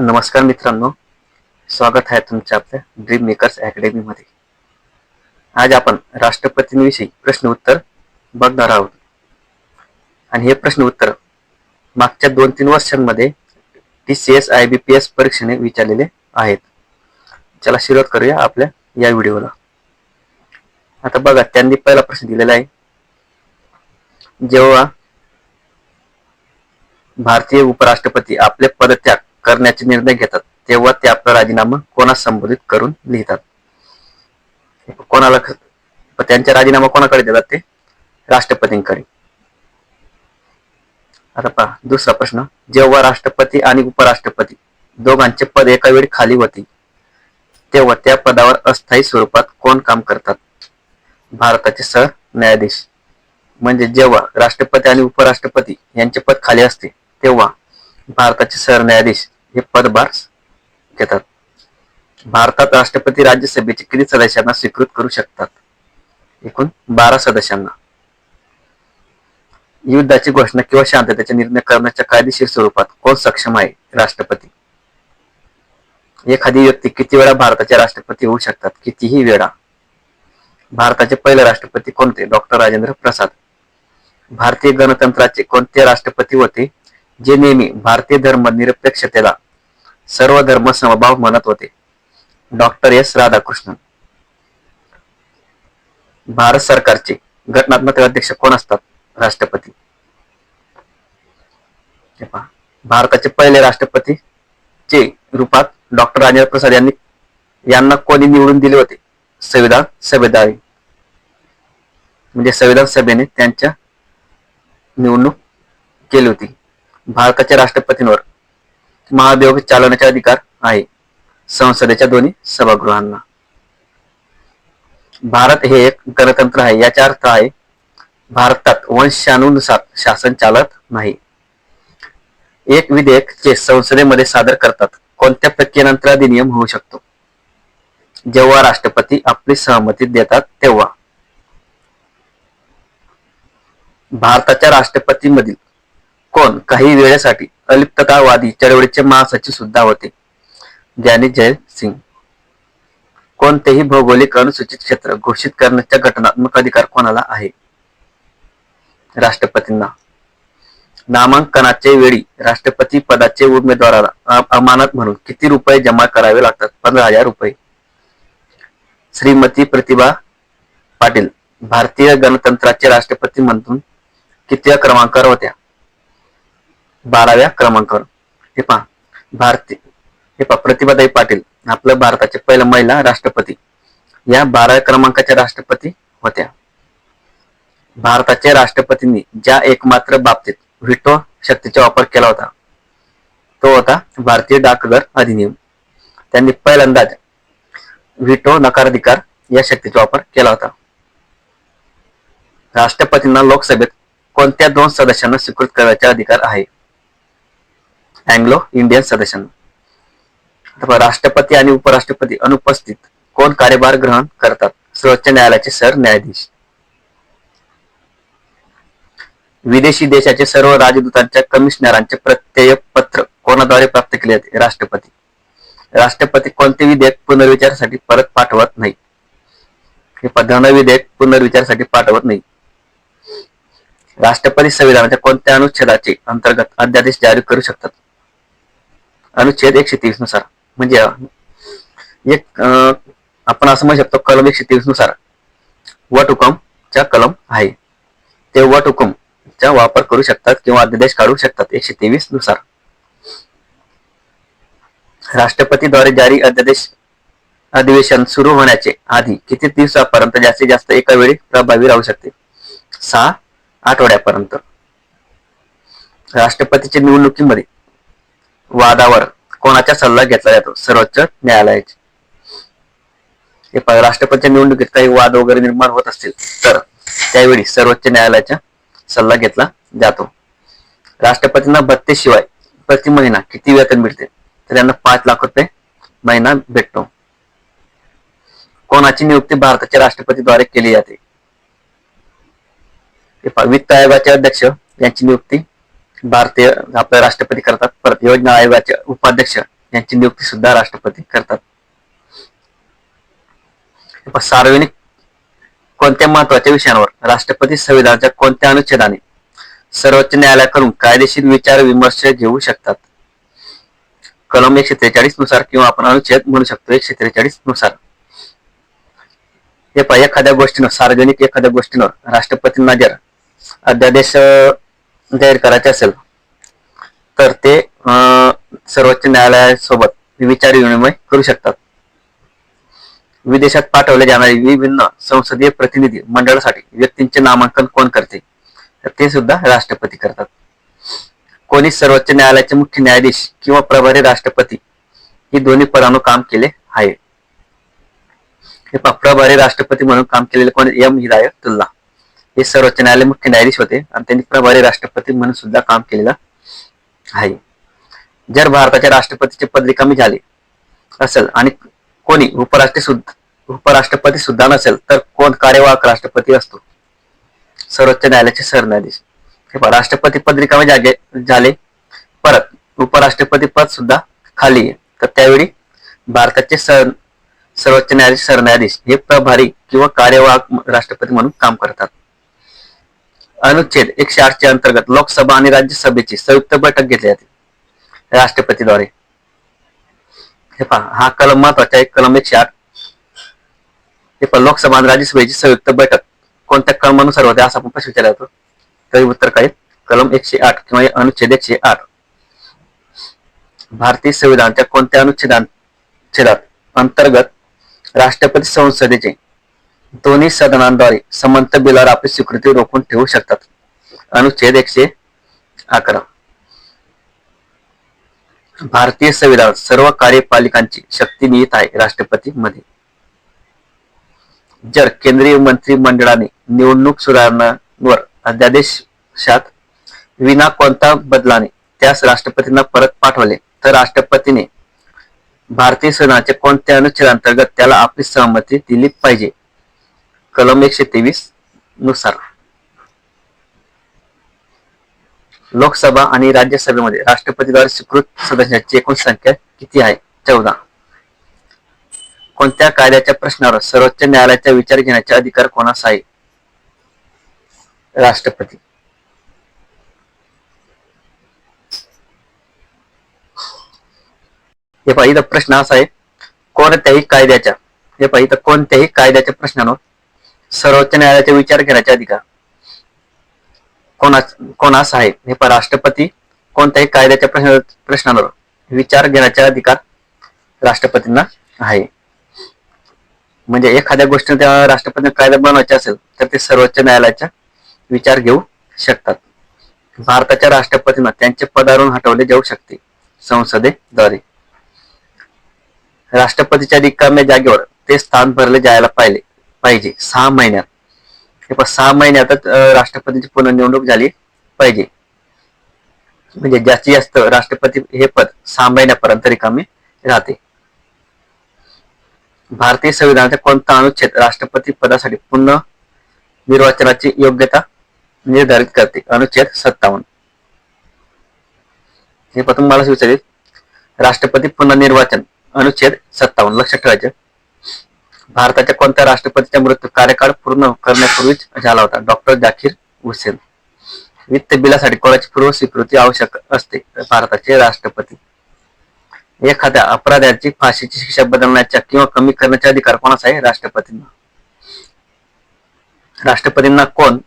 नमस्कार मित्रांनो. स्वागत आहे तुमच्या आपल्या ड्रीम मेकर्स अकॅडमीमध्ये आज आपण राष्ट्रपतींविषयी प्रश्न उत्तर बघणार आहोत. आणि हे प्रश्न उत्तर मागच्या दोन तीन वर्षांमध्ये T C S I B P S परीक्षेने विचारलेले आहेत. चला सुरुवात करूया आपल्या या व्हिडिओला. आता बघा त्यांनी पहिला प्रश्न दिलेला आहे. जेव्हा भारतीय उपराष्ट्रपती आपले पदत्याग करण्याचे निर्णय घेतात. तेव्हा ते आपला राजीनामा कोणास संबोधित करून लिहितात. कोणाला त्यांचा राजीनामा कोणाकडे देतात ते? राष्ट्रपतींकडे. आता पहा दुसरा प्रश्न. जेव्हा राष्ट्रपती आणि उपराष्ट्रपती दोघांचे पद एका वेळी खाली होती तेव्हा त्या पदावर अस्थायी स्वरूपात कोण काम करतात? भारताचे सर न्यायाधीश. म्हणजे जेव्हा राष्ट्रपती आणि उपराष्ट्रपती यांचे पद खाली असते तेव्हा भारताचे सरन्यायाधीश हे पदभार घेतात. भारतात राष्ट्रपती राज्यसभेचे किती सदस्यांना स्वीकृत करू शकतात? एकूण बारा सदस्यांना. युद्धाची घोषणा किंवा शांततेचा निर्णय करण्याच्या कायदेशीर स्वरूपात कोण सक्षम आहे? राष्ट्रपती. एखादी व्यक्ती किती वेळा भारताचे राष्ट्रपती होऊ शकतात? कितीही वेळा. भारताचे पहिले राष्ट्रपती कोणते? डॉक्टर राजेंद्र प्रसाद. भारतीय गणतंत्राचे कोणते राष्ट्रपती होते? जे नेहमी भारतीय धर्म निरपेक्षतेला सर्व धर्म समभाव म्हणत होते. Doctor S Radhakrishnan. भारत सरकारचे घटनात्मक अध्यक्ष कोण असतात? राष्ट्रपती. भारताचे पहिले राष्ट्रपती चे रूपात डॉक्टर राजेंद्र प्रसाद यांनी यांना कोणी निवडून दिले होते? संविधान सभेद्वारे. म्हणजे संविधान सभेने त्यांच्या निवडणूक केली होती. भारताच्या राष्ट्रपतींवर महाभियोग चालवण्याचा अधिकार आहे. संसदेच्या दोन्ही सभागृहांना. भारत हे एक गणतंत्र आहे. याचा अर्थ आहे भारतात वंशानुसार शासन चालत नाही. एक विधेयक जे संसदेमध्ये सादर करतात कोणत्या प्रक्रियेनंतर अधिनियम होऊ शकतो. जेव्हा राष्ट्रपती आपली सहमती देतात तेव्हा. भारताच्या राष्ट्रपतीमधील कोण? काही वेळेसाठी अलिप्ततावादी चळवळीचे महासचिव सुद्धा होते. ज्याने जय सिंग. कोणतेही भौगोलिक अनुसूचित क्षेत्र घोषित करण्याचा घटनात्मक अधिकार कोणाला आहे? राष्ट्रपतींना. नामांकनाचे वेळी राष्ट्रपती पदाचे उमेदवाराला अमानत म्हणून किती रुपये जमा करावे लागतात? पंधरा हजार रुपये. श्रीमती प्रतिभा पाटील भारतीय गणतंत्राचे राष्ट्रपती म्हणून किती क्रमांकावर होत्या? बाराव्या क्रमांकावर. हे पहा. भारतीय हे पहा प्रतिभाताई पाटील आपलं भारताचे पहिल्या महिला राष्ट्रपती. या बाराव्या क्रमांकाच्या राष्ट्रपती होत्या. भारताच्या राष्ट्रपतींनी ज्या एकमात्र बाबतीत व्हिटो शक्तीचा वापर केला होता तो होता भारतीय डाकघर अधिनियम. त्यांनी पहिल्यांदाच व्हिटो नकाराधिकार या शक्तीचा वापर केला होता. राष्ट्रपतींना लोकसभेत कोणत्या दोन सदस्यांना स्वीकृत करण्याचा अधिकार आहे? अँग्लो इंडियन सदस्यांना. राष्ट्रपती आणि उपराष्ट्रपती अनुपस्थित कोण कार्यभार ग्रहण करतात? सर्वोच्च न्यायालयाचे सर न्यायाधीश. विदेशी देशाचे सर्व राजदूतांच्या कमिशनरांचे प्रत्यय पत्र कोणाद्वारे प्राप्त केले जाते? राष्ट्रपती. राष्ट्रपती कोणते विधेयक पुनर्विचारासाठी परत पाठवत नाही हे धन विधेयक पुनर्विचारासाठी पाठवत नाही राष्ट्रपती संविधानाच्या कोणत्या अनुच्छेदाचे अंतर्गत अध्यादेश जारी करू शकतात? अनुच्छेद एकशे तेवीसनुसार. म्हणजे एक आपण असं म्हणू शकतो कलम एकशे तेवीसनुसार. वट चा कलम आहे. ते वट हुकमचा वापर करू शकतात किंवा अध्यादेश काढू शकतात एकशे तेवीसनुसार. राष्ट्रपतीद्वारे जारी अध्यादेश अधिवेशन सुरू होण्याचे आधी किती दिवसापर्यंत जास्तीत जास्त एका वेळी प्रभावी राहू शकते? सहा आठवड्यापर्यंत. राष्ट्रपतीच्या निवडणुकीमध्ये वादावर कोणाचा सल्ला घेतला जातो? सर्वोच्च न्यायालयाचे. राष्ट्रपतीच्या निवडणुकीत काही वाद वगैरे निर्माण होत असतील तर त्यावेळी सर्वोच्च न्यायालयाचा सल्ला घेतला जातो. राष्ट्रपतींना भत्तेशिवाय प्रति महिना किती वेतन मिळते? तर त्यांना पाच लाख रुपये महिना भेटतो. कोणाची नियुक्ती भारताच्या राष्ट्रपतीद्वारे केली जाते? वित्त आयोगाचे अध्यक्ष यांची नियुक्ती भारतीय आपले राष्ट्रपती करतात. परत योजना आयोगाचे उपाध्यक्ष यांची नियुक्ती सुद्धा राष्ट्रपती करतात. सार्वजनिक कोणत्या महत्त्वाच्या विषयांवर राष्ट्रपती संविधानाच्या कोणत्या अनुच्छेदाने सर्वोच्च न्यायालयाकडून कायदेशीर विचार विमर्श घेऊ शकतात? कलम एकशे त्रेचाळीसनुसार किंवा आपण अनुच्छेद म्हणू शकतो एकशे त्रेचाळीसनुसार. हे पहा एखाद्या गोष्टीनं सार्वजनिक एखाद्या गोष्टीनं राष्ट्रपतींना जर अध्यादेश जाहीर करायचे असेल तर ते सर्वोच्च न्यायालयासोबत विचार विनिमय करू शकतात. विदेशात पाठवले जाणारे विभिन्न संसदीय प्रतिनिधी मंडळासाठी व्यक्तींचे नामांकन कोण करते? तर ते सुद्धा राष्ट्रपती करतात. कोणी सर्वोच्च न्यायालयाचे मुख्य न्यायाधीश किंवा प्रभारी राष्ट्रपती ही दोन्ही पदांवर काम केले आहे. हे प्रभारी राष्ट्रपती म्हणून काम केलेले कोण? एम. हिदायतुल्ला. हे सर्वोच्च न्यायालय मुख्य न्यायाधीश होते आणि त्यांनी प्रभारी राष्ट्रपती म्हणून सुद्धा काम केलेलं आहे. जर भारताच्या राष्ट्रपतीचे पद रिकामी झाले असेल आणि कोणी उपराष्ट्र सुद्धा उपराष्ट्रपती सुद्धा नसेल तर कोण कार्यवाहक राष्ट्रपती असतो? सर्वोच्च न्यायालयाचे सरन्यायाधीश. हे राष्ट्रपती पद रिकामे जागे झाले परत उपराष्ट्रपती पद सुद्धा खाली आहे. तर त्यावेळी भारताचे सर सर्वोच्च न्यायालयाचे सरन्यायाधीश हे प्रभारी किंवा कार्यवाहक राष्ट्रपती म्हणून काम करतात. अनुच्छेद एकशे आठचे अंतर्गत लोकसभा आणि राज्यसभेची संयुक्त बैठक घेतली जाते. राष्ट्रपतीद्वारे. हे पहा हा कलम महत्त्वाचा आहे कलम एकशे आठ. हे पहा लोकसभा आणि राज्यसभेची संयुक्त बैठक. कोणत्या कलमानुसार होते असा आपण प्रश्न विचारला जातो तरी उत्तर काय? कलम एकशे आठ किंवा अनुच्छेद एकशे आठ. भारतीय संविधानाच्या कोणत्या अनुच्छेदात अंतर्गत राष्ट्रपती संसदेचे दोन्ही सदनांद्वारे समंत बिलावर आपली स्वीकृती रोखून ठेवू शकतात. अनुच्छेद एकशे अकरा. भारतीय संविधान सर्व कार्यपालिकांची शक्ती निहित आहे राष्ट्रपती मध्ये. जर केंद्रीय मंत्रिमंडळाने निवडणूक सुधारणांवर अध्यादेशात विना कोणता बदलाने त्यास राष्ट्रपतींना परत पाठवले तर राष्ट्रपतीने भारतीय संविधानाच्या कोणत्या अनुच्छेदांतर्गत त्याला आपली सहमती दिली पाहिजे? कलम एकशे तेवीसनुसार. लोकसभा आणि राज्यसभेमध्ये राष्ट्रपतीद्वारे स्वीकृत सदस्यांची एकूण संख्या किती आहे? चौदा. कोणत्या कायद्याच्या प्रश्नावर सर्वोच्च न्यायालयाचा विचार घेण्याचा अधिकार कोणास आहे? राष्ट्रपती. हे पाहिजे प्रश्न असा आहे कोणत्याही कायद्याच्या हे पाहिजे कोणत्याही कायद्याच्या प्रश्नांवर सर्वोच्च न्यायालयाचा विचार घेण्याचा अधिकार कोणा कोणास आहे हे पण राष्ट्रपती कोणत्याही कायद्याच्या प्रश्न प्रश्नांवर विचार घेण्याचा अधिकार राष्ट्रपतींना आहे? म्हणजे एखाद्या गोष्टीने त्या राष्ट्रपतीने कायदा बनवायचे असेल तर ते सर्वोच्च न्यायालयाचा विचार घेऊ शकतात. भारताच्या राष्ट्रपतींना त्यांचे पदावरून हटवले जाऊ शकते संसदेद्वारे. राष्ट्रपतीच्या रिकाम्या जागेवर ते स्थान भरले जायला पाहिजे पाहिजे. सहा महिन्यात. हे पण सहा महिन्यातच राष्ट्रपतीची पुनर्निवडणूक झाली पाहिजे. म्हणजे जास्तीत जास्त राष्ट्रपती हे पद सहा महिन्यापर्यंत रिकामी राहते. भारतीय संविधानाचा कोणता अनुच्छेद राष्ट्रपती पदासाठी पुन्हा निर्वाचनाची योग्यता निर्धारित करते? अनुच्छेद सत्तावन्न. हे प्रथम मला विचारेल. राष्ट्रपती पुनर्निर्वाचन अनुच्छेद सत्तावन्न. लक्षात ठेवायचे. भारताच्या कोणत्या राष्ट्रपतीचा मृत्यू कार्यकाळ पूर्ण करण्यापूर्वीच झाला होता? डॉक्टर जाकीर हुसेन. वित्त बिलासाठी कोणाची पूर्व स्वीकृती आवश्यक असते? भारताचे राष्ट्रपती. एखाद्या अपराध्याची फाशीची शिक्षा बदलण्याच्या किंवा कमी करण्याचा अधिकार कोणाचा आहे? राष्ट्रपतींना. राष्ट्रपतींना कोण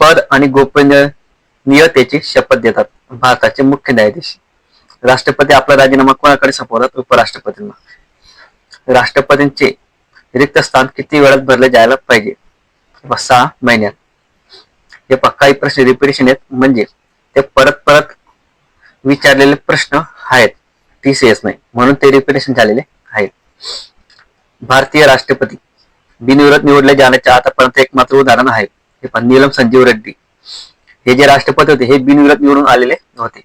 पद आणि गोपनीयतेची शपथ देतात? भारताचे मुख्य न्यायाधीश. राष्ट्रपती आपला राजीनामा कोणाकडे सोपवतात? उपराष्ट्रपतींना. राष्ट्रपतींचे रिक्त स्थान किती वेळात भरले जायला पाहिजे? सहा महिन्यात. हे काही प्रश्न रिपिटेशन आहेत. म्हणजे ते परत परत विचारलेले प्रश्न आहेत. टीसीएस नाही. म्हणून ते रिपिटेशन झालेले आहेत. भारतीय राष्ट्रपती बिनविरोध निवडले जाण्याचे आतापर्यंत एकमात्र उदाहरण आहे. हे पण नीलम संजीव रेड्डी. हे जे राष्ट्रपती होते हे बिनविरोध निवडून आलेले होते.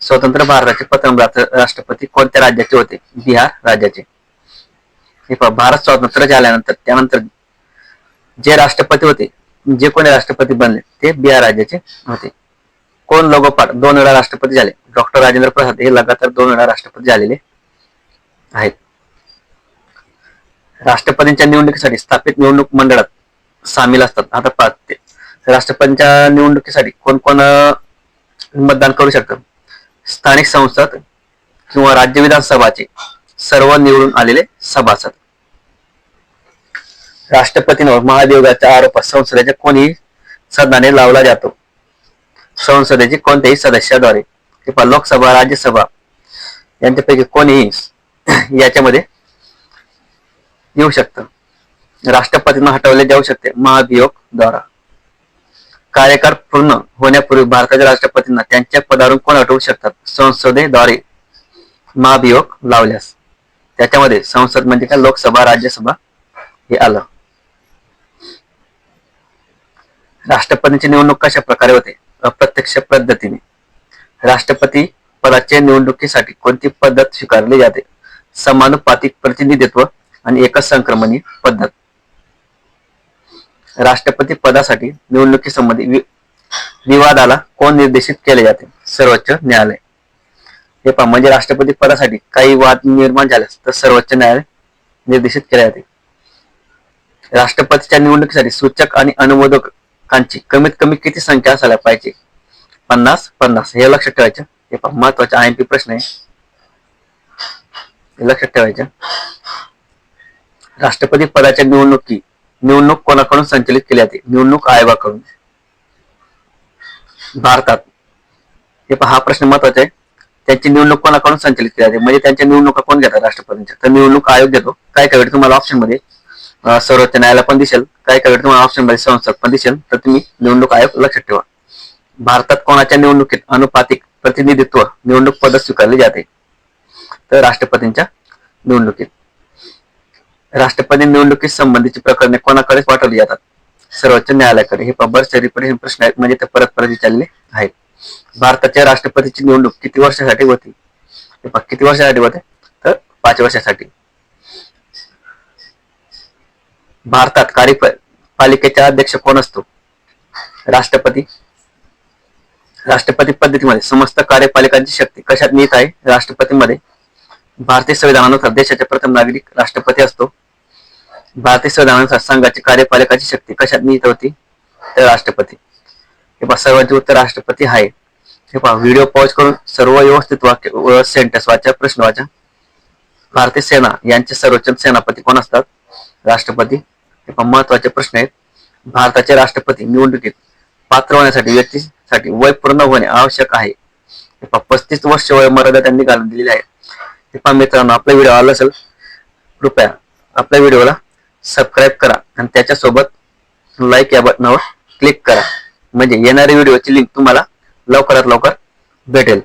स्वतंत्र भारताचे प्रथम राष्ट्रपती कोणत्या राज्याचे होते? बिहार राज्याचे. हे भारत स्वातंत्र्य झाल्यानंतर त्यानंतर जे राष्ट्रपती होते जे कोणी राष्ट्रपती बनले ते बिहार राज्याचे होते. कोण लोगोपाठ दोन वेळा राष्ट्रपती झाले. डॉक्टर राजेंद्र प्रसाद हे लगातार दोन वेळा राष्ट्रपती झालेले आहेत. राष्ट्रपतींच्या निवडणुकीसाठी स्थापित निवडणूक मंडळात सामील असतात. आता पाहत ते राष्ट्रपतींच्या निवडणुकीसाठी कोण कोण मतदान करू शकतात स्थानिक संसद किंवा राज्य विधानसभाचे सर्व निवडून आलेले सभासद. राष्ट्रपतींवर महाभियोगाच्या आरोपात संसदेच्या कोणीही सदनाने लावला जातो. संसदेचे कोणत्याही सदस्याद्वारे किंवा लोकसभा राज्यसभा यांच्यापैकी कोणीही याच्यामध्ये येऊ शकतं. राष्ट्रपतींना हटवले जाऊ शकते महाभियोग द्वारा. कार्यकाळ पूर्ण होण्यापूर्वी भारताच्या राष्ट्रपतींना त्यांच्या पदावरून कोण हटवू शकतात? संसदेद्वारे महाभियोग लावल्यास. त्याच्यामध्ये संसद म्हणजे काय? लोकसभा राज्यसभा हे आलं. राष्ट्रपतींची निवडणूक कशा प्रकारे होते? अप्रत्यक्ष पद्धतीने. राष्ट्रपती पदाच्या निवडणुकीसाठी कोणती पद्धत स्वीकारली जाते? समानुपातिक प्रतिनिधित्व आणि एकच संक्रमणी पद्धत. राष्ट्रपती पदासाठी निवडणुकीसंबंधी वि- विवादाला कोण निर्देशित केले जाते? सर्वोच्च न्यायालय. हे पहा म्हणजे राष्ट्रपती पदासाठी काही वाद निर्माण झाल्यास तर सर्वोच्च न्यायालय निर्देशित केले जाते. राष्ट्रपतीच्या निवडणुकीसाठी सूचक आणि अनुमोदकांची कमीत कमी किती संख्या असायला पाहिजे? पन्नास? पन्नास. हे लक्षात ठेवायचं. हे पहा महत्त्वाचा आय एम पी प्रश्न आहे. हे लक्षात ठेवायचं. राष्ट्रपती पदाच्या निवडणुकी निवडणूक कोणाकडून संचलित केली जाते? निवडणूक आयोगाकडून. भारतात. हे पहा हा प्रश्न महत्त्वाचा आहे. त्यांची निवडणूक कोणाकडून संचलित केली जाते? म्हणजे त्यांच्या निवडणुका कोण घेतात राष्ट्रपतींच्या? तर निवडणूक आयोग घेतो. काय काय वेळ तुम्हाला ऑप्शनमध्ये सर्वोच्च न्यायालय पण दिसेल. काय काय वेळ तुम्हाला ऑप्शनमध्ये संसद पण दिसेल. तर तुम्ही निवडणूक आयोग लक्षात ठेवा. भारतात कोणाच्या निवडणुकीत अनुपातिक प्रतिनिधित्व निवडणूक पद स्वीकारली जाते? तर राष्ट्रपतींच्या निवडणुकीत. राष्ट्रपती निवडणुकीत संबंधीची प्रकरणे कोणाकडे पाठवली जातात? सर्वोच्च न्यायालयाकडे. हे बरेचसे हे प्रश्न आहेत. म्हणजे ते परत परत विचारले आहेत. भारताच्या राष्ट्रपतीची निवडणूक किती वर्षासाठी होती? किती वर्षासाठी होते? तर पाच वर्षासाठी. भारतात कार्यपालिकेचा अध्यक्ष कोण असतो? राष्ट्रपती. राष्ट्रपती पद्धतीमध्ये समस्त कार्यपालिकांची शक्ती कशात नीत आहे? राष्ट्रपतीमध्ये भारतीय संविधानानुसार देशाचे प्रथम नागरिक राष्ट्रपती असतो. भारतीय संविधानानुसार संघाची कार्यपालिकाची शक्ती कशात निहित होती? तर राष्ट्रपती. हे सर्वांचे उत्तर राष्ट्रपती आहे. हे पहा व्हिडिओ पॉज करून सर्व व्यवस्थित वाक्य सेंटेन्स वाचा प्रश्न वाचा. भारतीय सेना यांचे सर्वोच्च सेनापती कोण असतात? राष्ट्रपती. हे पहा महत्त्वाचे प्रश्न आहेत. भारताचे राष्ट्रपती निवडणुकीत पात्र होण्यासाठी व्यक्तीसाठी वय पूर्ण होणे आवश्यक आहे. हे पहा पस्तीस वर्ष वय मर्यादा त्यांनी घालून दिलेली आहे. हे पहा मित्रांनो आपला व्हिडिओ आला असेल कृपया आपल्या व्हिडिओला सबस्क्राईब करा आणि त्याच्यासोबत लाईक या बटनावर क्लिक करा. म्हणजे येणाऱ्या व्हिडिओची लिंक तुम्हाला लवकरात लवकर भेटेल.